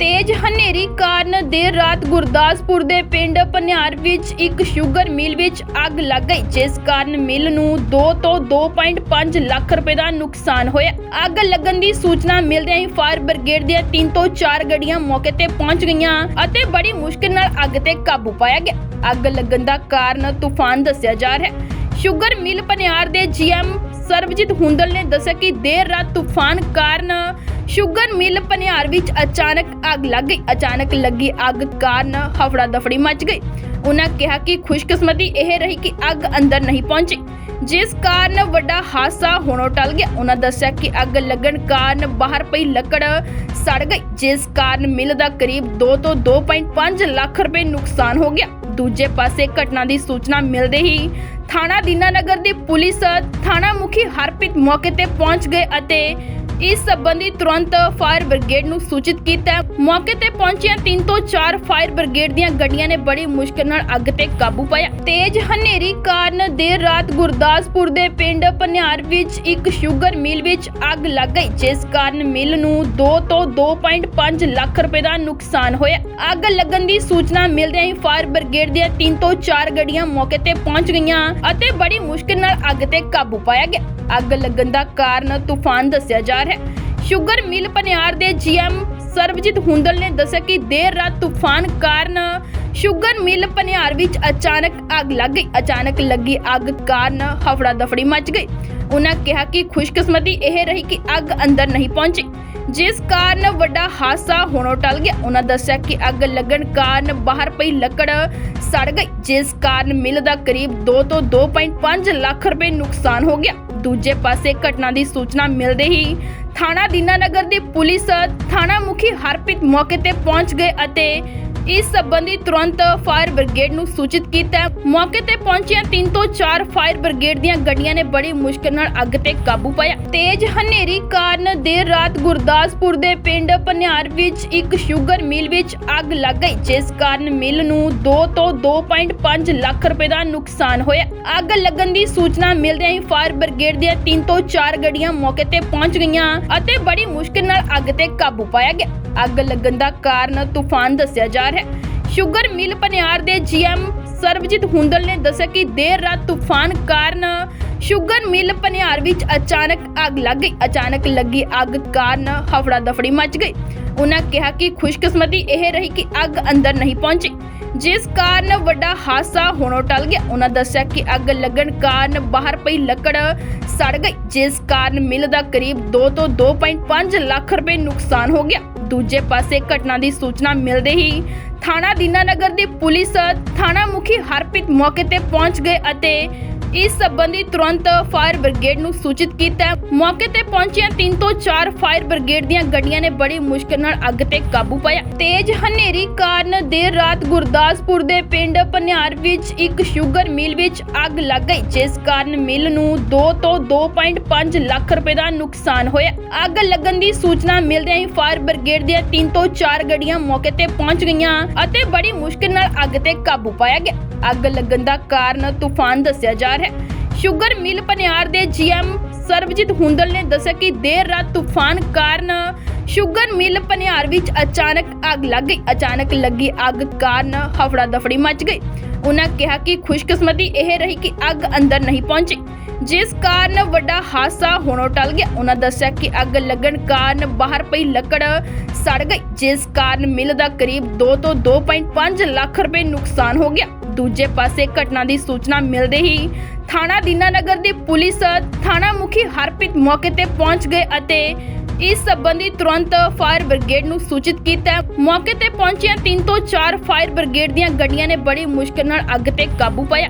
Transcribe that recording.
ਤੇਜ਼ ਹਨੇਰੀ ਕਾਰਨ ਦੇਰ ਰਾਤ ਗੁਰਦਾਸਪੁਰ ਦੇ ਪਿੰਡ ਪਨਿਆਰ ਵਿੱਚ ਇੱਕ ਸ਼ੂਗਰ ਮਿਲ ਵਿੱਚ ਅੱਗ ਲੱਗ ਗਈ, ਜਿਸ ਕਾਰਨ ਮਿਲ ਨੂੰ 2 ਤੋਂ 2.5 ਲੱਖ ਰੁਪਏ ਦਾ ਨੁਕਸਾਨ ਹੋਇਆ। ਅੱਗ ਲੱਗਣ ਦੀ ਸੂਚਨਾ ਮਿਲਦਿਆਂ ਹੀ ਫਾਇਰ ਬ੍ਰਿਗੇਡ ਦੀਆਂ 3 ਤੋਂ 4 ਗੱਡੀਆਂ ਮੌਕੇ ਤੇ ਪਹੁੰਚ ਗਈਆਂ ਅਤੇ ਬੜੀ ਮੁਸ਼ਕਿਲ ਨਾਲ ਅੱਗ ਤੇ ਕਾਬੂ ਪਾਇਆ ਗਿਆ। ਅੱਗ ਲੱਗਣ ਦਾ ਕਾਰਨ ਤੂਫਾਨ ਦੱਸਿਆ ਜਾ ਰਿਹਾ ਹੈ। ਸ਼ੂਗਰ ਮਿਲ ਪਨਿਆਰ ਦੇ ਜੀਐਮ ਸਰਬਜੀਤ ਹੁੰਦਲ ਨੇ ਦੱਸਿਆ ਕਿ ਦੇਰ ਰਾਤ ਤੂਫਾਨ ਕਾਰਨ ਸ਼ੂਗਰ ਮਿਲ ਪਨਿਆਰ ਵਿੱਚ ਅਚਾਨਕ ਅੱਗ ਲੱਗ ਗਈ। ਅਚਾਨਕ ਲੱਗੀ ਅੱਗ ਕਾਰਨ ਹਫੜਾ ਦਫੜੀ ਮਚ ਗਈ। ਉਹਨਾਂ ਕਿਹਾ ਕਿ ਖੁਸ਼ਕਿਸਮਤੀ ਇਹ ਰਹੀ ਕਿ ਅੱਗ ਅੰਦਰ ਨਹੀਂ ਪਹੁੰਚੀ। ਜਿਸ ਕਾਰਨ ਵੱਡਾ ਹਾਦਸਾ ਹੋਣੋਂ ਟਲ ਗਿਆ। ਉਹਨਾਂ ਦੱਸਿਆ ਕਿ ਅੱਗ ਲੱਗਣ ਕਾਰਨ ਬਾਹਰ ਪਈ ਲੱਕੜ ਸੜ ਗਈ। ਜਿਸ ਕਾਰਨ ਮਿਲ ਦਾ ਕਰੀਬ 2 ਤੋਂ 2.5 ਲੱਖ ਰੁਪਏ ਨੁਕਸਾਨ ਹੋ ਗਿਆ। ਦੂਜੇ ਪਾਸੇ ਘਟਨਾ ਦੀ ਸੂਚਨਾ ਮਿਲਦੇ ਹੀ ਥਾਣਾ ਦੀਨਾਨਗਰ ਦੀ ਪੁਲਿਸ ਥਾਣਾ ਮੁਖੀ ਹਰਪ੍ਰੀਤ ਮੌਕੇ ਤੇ ਪਹੁੰਚ ਗਏ ਅਤੇ ਇਸ ਸਬੰਧੀ ਤੁਰੰਤ ਫਾਇਰ ਬ੍ਰਿਗੇਡ ਨੂੰ ਸੂਚਿਤ ਕੀਤਾ ਮੌਕੇ ਤੇ ਪਹੁੰਚੀਆਂ 3 ਤੋਂ 4 ਫਾਇਰ ਬ੍ਰਿਗੇਡ ਦੀਆਂ ਗੱਡੀਆਂ ਨੇ ਬੜੀ ਮੁਸ਼ਕਲ ਨਾਲ ਅੱਗ ਤੇ ਕਾਬੂ ਪਾਇਆ। ਤੇਜ਼ ਹਨੇਰੀ ਕਾਰਨ ਦੇਰ ਰਾਤ ਗੁਰਦਾਸਪੁਰ ਦੇ ਪਿੰਡ ਪਨਿਆਰ ਵਿੱਚ ਇੱਕ ਸ਼ੂਗਰ ਮਿਲ ਵਿੱਚ ਅੱਗ ਲੱਗ ਗਈ, ਜਿਸ ਕਾਰਨ ਮਿਲ ਨੂੰ 2 ਤੋਂ 2.5 ਲੱਖ ਰੁਪਏ ਦਾ ਨੁਕਸਾਨ ਹੋਇਆ। ਅੱਗ ਲੱਗਣ ਦੀ ਸੂਚਨਾ ਮਿਲਦਿਆਂ ਹੀ ਫਾਇਰ ਬ੍ਰਿਗੇਡ ਦੀਆਂ 3 ਤੋਂ 4 ਗੱਡੀਆਂ ਮੌਕੇ ਤੇ ਪਹੁੰਚ ਗਈਆਂ ਅਤੇ ਬੜੀ ਮੁਸ਼ਕਲ ਨਾਲ ਅੱਗ ਤੇ ਕਾਬੂ ਪਾਇਆ ਗਿਆ। ਅੱਗ ਲੱਗਣ ਦਾ ਕਾਰਨ ਤੂਫਾਨ ਦੱਸਿਆ ਜਾ ਰਿਹਾ ਹੈ। ਸ਼ੂਗਰ ਮਿਲ ਪਨਿਆਰ ਦੇ ਜੀਐਮ ਸਰਬਜੀਤ ਹੁੰਦਲ ਨੇ ਦੱਸਿਆ ਕਿ ਦੇਰ ਰਾਤ ਤੂਫਾਨ ਕਾਰਨ ਸ਼ੂਗਰ ਮਿਲ ਪਨਿਆਰ ਵਿੱਚ ਅਚਾਨਕ ਅੱਗ ਲੱਗ ਗਈ। ਅਚਾਨਕ ਲੱਗੀ ਅੱਗ ਕਾਰਨ ਹਫੜਾ ਦਫੜੀ ਮਚ ਗਈ। ਉਹਨਾਂ ਕਿਹਾ ਕਿ ਖੁਸ਼ਕਿਸਮਤੀ ਇਹ ਰਹੀ ਕਿ ਅੱਗ ਅੰਦਰ ਨਹੀਂ ਪਹੁੰਚੀ। ਜਿਸ ਕਾਰਨ ਵੱਡਾ ਹਾਦਸਾ ਹੋਣੋਂ ਟਲ ਗਿਆ। ਉਹਨਾਂ ਦੱਸਿਆ ਕਿ ਅੱਗ ਲੱਗਣ ਕਾਰਨ ਬਾਹਰ ਪਈ ਲੱਕੜ ਸੜ ਗਈ। ਜਿਸ ਕਾਰਨ ਮਿਲ ਦਾ ਕਰੀਬ 2 ਤੋਂ 2.5 ਲੱਖ ਰੁਪਏ ਨੁਕਸਾਨ ਹੋ ਗਿਆ। ਦੂਜੇ ਪਾਸੇ ਘਟਨਾ ਦੀ ਸੂਚਨਾ ਮਿਲਦੇ ਹੀ ਥਾਣਾ ਦੀਨਾਨਗਰ ਦੀ ਪੁਲਿਸ, ਥਾਣਾ ਮੁਖੀ ਹਰਪ੍ਰੀਤ ਮੌਕੇ ਤੇ ਪਹੁੰਚ ਗਏ ਅਤੇ ਇਸ ਸੰਬੰਧੀ ਤੁਰੰਤ ਫਾਇਰ ਬ੍ਰਿਗੇਡ ਨੂੰ ਸੂਚਿਤ ਕੀਤਾ ਮੌਕੇ ਤੇ ਪਹੁੰਚੀਆਂ 3 ਤੋਂ 4 ਫਾਇਰ ਬ੍ਰਿਗੇਡ ਦੀਆਂ ਗੱਡੀਆਂ ਨੇ ਬੜੀ ਮੁਸ਼ਕਲ ਨਾਲ ਅੱਗ ਤੇ ਕਾਬੂ ਪਾਇਆ। ਤੇਜ਼ ਹਨੇਰੀ ਕਾਰਨ ਦੇਰ ਰਾਤ ਗੁਰਦਾਸਪੁਰ ਦੇ ਪਿੰਡ ਪਨਿਆਰ ਵਿੱਚ ਇੱਕ ਸ਼ੂਗਰ ਮਿਲ ਵਿੱਚ ਅੱਗ ਲੱਗ ਗਈ, ਜਿਸ ਕਾਰਨ ਮਿਲ ਨੂੰ 2 ਤੋਂ 2.5 ਲੱਖ ਰੁਪਏ ਦਾ ਨੁਕਸਾਨ ਹੋਇਆ। ਅੱਗ ਲੱਗਣ ਦੀ ਸੂਚਨਾ ਮਿਲਦਿਆਂ ਹੀ ਫਾਇਰ ਬ੍ਰਿਗੇਡ ਦੀਆਂ 3 ਤੋਂ 4 ਗੱਡੀਆਂ ਮੌਕੇ ਤੇ ਪਹੁੰਚ ਗਈਆਂ ਅਤੇ ਬੜੀ ਮੁਸ਼ਕਲ ਨਾਲ ਅੱਗ ਤੇ ਕਾਬੂ ਪਾਇਆ ਗਿਆ। ਅੱਗ ਲੱਗਣ ਦਾ ਕਾਰਨ ਤੂਫਾਨ ਦੱਸਿਆ ਜਾ ਰਿਹਾ ਹੈ। ਸ਼ੂਗਰ ਮਿਲ ਪਨਿਆਰ ਦੇ ਜੀਐਮ ਸਰਬਜੀਤ ਹੁੰਦਲ ਨੇ ਦੱਸਿਆ ਕਿ ਦੇਰ ਰਾਤ ਤੂਫਾਨ ਕਾਰਨ ਸ਼ੂਗਰ ਮਿਲ ਪਨਿਆਰ ਵਿੱਚ ਅਚਾਨਕ ਅੱਗ ਲੱਗ ਗਈ। ਅਚਾਨਕ ਲੱਗੀ ਅੱਗ ਕਾਰਨ ਹਫੜਾ ਦਫੜੀ ਮਚ ਗਈ। ਉਹਨਾਂ ਕਿਹਾ ਕਿ ਖੁਸ਼ਕਿਸਮਤੀ ਇਹ ਰਹੀ ਕਿ ਅੱਗ ਅੰਦਰ ਨਹੀਂ ਪਹੁੰਚੀ, ਜਿਸ ਕਾਰਨ ਵੱਡਾ ਹਾਦਸਾ ਹੋਣੋਂ ਟਲ ਗਿਆ। ਉਹਨਾਂ ਦੱਸਿਆ ਕਿ ਅੱਗ ਲੱਗਣ ਕਾਰਨ ਬਾਹਰ ਪਈ ਲੱਕੜ ਸੜ ਗਈ, ਜਿਸ ਕਾਰਨ ਮਿਲ ਦਾ ਕਰੀਬ 2 ਤੋਂ 2.5 ਲੱਖ ਰੁਪਏ ਨੁਕਸਾਨ ਹੋ ਗਿਆ। ਦੂਜੇ ਪਾਸੇ ਘਟਨਾ ਦੀ ਸੂਚਨਾ ਮਿਲਦੇ ਹੀ ਥਾਣਾ ਦੀਨਾਨਗਰ ਦੀ ਪੁਲਿਸ, ਥਾਣਾ ਮੁਖੀ ਹਰਪ੍ਰੀਤ ਮੌਕੇ ਤੇ ਪਹੁੰਚ ਗਏ ਅਤੇ ਇਸ ਸਬੰਧੀ ਤੁਰੰਤ ਫਾਇਰ ਬ੍ਰਿਗੇਡ ਨੂੰ ਸੂਚਿਤ ਕੀਤਾ ਮੌਕੇ ਤੇ ਪਹੁੰਚੀਆਂ 3 ਤੋਂ 4 ਫਾਇਰ ਬ੍ਰਿਗੇਡ ਦੀਆਂ ਗੱਡੀਆਂ ਨੇ ਬੜੀ ਮੁਸ਼ਕਲ ਨਾਲ ਅੱਗ ਤੇ ਕਾਬੂ ਪਾਇਆ। ਤੇਜ਼ ਹਨੇਰੀ ਕਾਰਨ ਦੇਰ ਰਾਤ ਗੁਰਦਾਸਪੁਰ ਦੇ ਪਿੰਡ ਪਨਿਆਰ ਵਿੱਚ ਇੱਕ ਸ਼ੂਗਰ ਮਿਲ ਵਿੱਚ ਅੱਗ ਲੱਗ ਗਈ, ਜਿਸ ਕਾਰਨ ਮਿਲ ਨੂੰ 2 ਤੋਂ 2.5 ਲੱਖ ਰੁਪਏ ਦਾ ਨੁਕਸਾਨ ਹੋਇਆ। ਅੱਗ ਲੱਗਣ ਦੀ ਸੂਚਨਾ ਮਿਲਦਿਆਂ ਹੀ ਫਾਇਰ ਬ੍ਰਿਗੇਡ ਦੀਆਂ 3 ਤੋਂ 4 ਗੱਡੀਆਂ ਮੌਕੇ ਤੇ ਪਹੁੰਚ ਗਈਆਂ ਅਤੇ ਬੜੀ ਮੁਸ਼ਕਲ ਨਾਲ ਅੱਗ ਤੇ ਕਾਬੂ ਪਾਇਆ ਗਿਆ। ਅੱਗ ਲੱਗਣ ਦਾ ਕਾਰਨ ਤੂਫਾਨ ਦੱਸਿਆ ਜਾ ਰਿਹਾ ਹੈ। ਸ਼ੂਗਰ ਮਿਲ ਪਨਿਆਰ ਦੇ ਜੀਐਮ ਸਰਬਜੀਤ ਹੁੰਦਲ ਨੇ ਦੱਸਿਆ ਕਿ ਦੇਰ ਰਾਤ ਤੂਫਾਨ ਕਾਰਨ ਸ਼ੂਗਰ ਮਿਲ ਪਨਿਆਰ ਵਿੱਚ ਅਚਾਨਕ ਅੱਗ ਲੱਗ ਗਈ। ਅਚਾਨਕ ਲੱਗੀ ਅੱਗ ਕਾਰਨ ਹਫੜਾ ਦਫੜੀ ਮਚ ਗਈ। ਉਹਨਾਂ ਕਿਹਾ ਕਿ ਖੁਸ਼ਕਿਸਮਤੀ ਇਹ ਰਹੀ ਕਿ ਅੱਗ ਅੰਦਰ ਨਹੀਂ ਪਹੁੰਚੀ। ਜਿਸ ਕਾਰਨ ਵੱਡਾ ਹਾਦਸਾ ਹੋਣੋਂ ਟਲ ਗਿਆ। ਉਹਨਾਂ ਦੱਸਿਆ ਕਿ ਅੱਗ ਲੱਗਣ ਕਾਰਨ ਬਾਹਰ ਪਈ ਲੱਕੜ ਸੜ ਗਈ। ਜਿਸ ਕਾਰਨ ਮਿਲ ਦਾ ਕਰੀਬ 2 ਤੋਂ 2.5 ਲੱਖ ਰੁਪਏ ਨੁਕਸਾਨ ਹੋ ਗਿਆ। ਦੂਜੇ ਪਾਸੇ ਘਟਨਾ ਦੀ ਸੂਚਨਾ ਮਿਲਦੇ ਹੀ ਥਾਣਾ ਦੀਨਾਨਗਰ ਦੀ ਪੁਲਿਸ, ਥਾਣਾ ਮੁਖੀ ਹਰਪ੍ਰੀਤ ਮੌਕੇ ਤੇ ਪਹੁੰਚ ਗਏ ਅਤੇ ਇਸ ਸਬੰਧੀ ਤੁਰੰਤ ਫਾਇਰ ਬ੍ਰਿਗੇਡ ਨੂੰ ਸੂਚਿਤ ਕੀਤਾ। ਮੌਕੇ ਤੇ ਪਹੁੰਚੀਆਂ 3 ਤੋਂ 4 ਫਾਇਰ ਬ੍ਰਿਗੇਡ ਦੀਆਂ ਗੱਡੀਆਂ ਨੇ ਬੜੀ ਮੁਸ਼ਕਲ ਨਾਲ ਅੱਗ ਤੇ ਕਾਬੂ ਪਾਇਆ।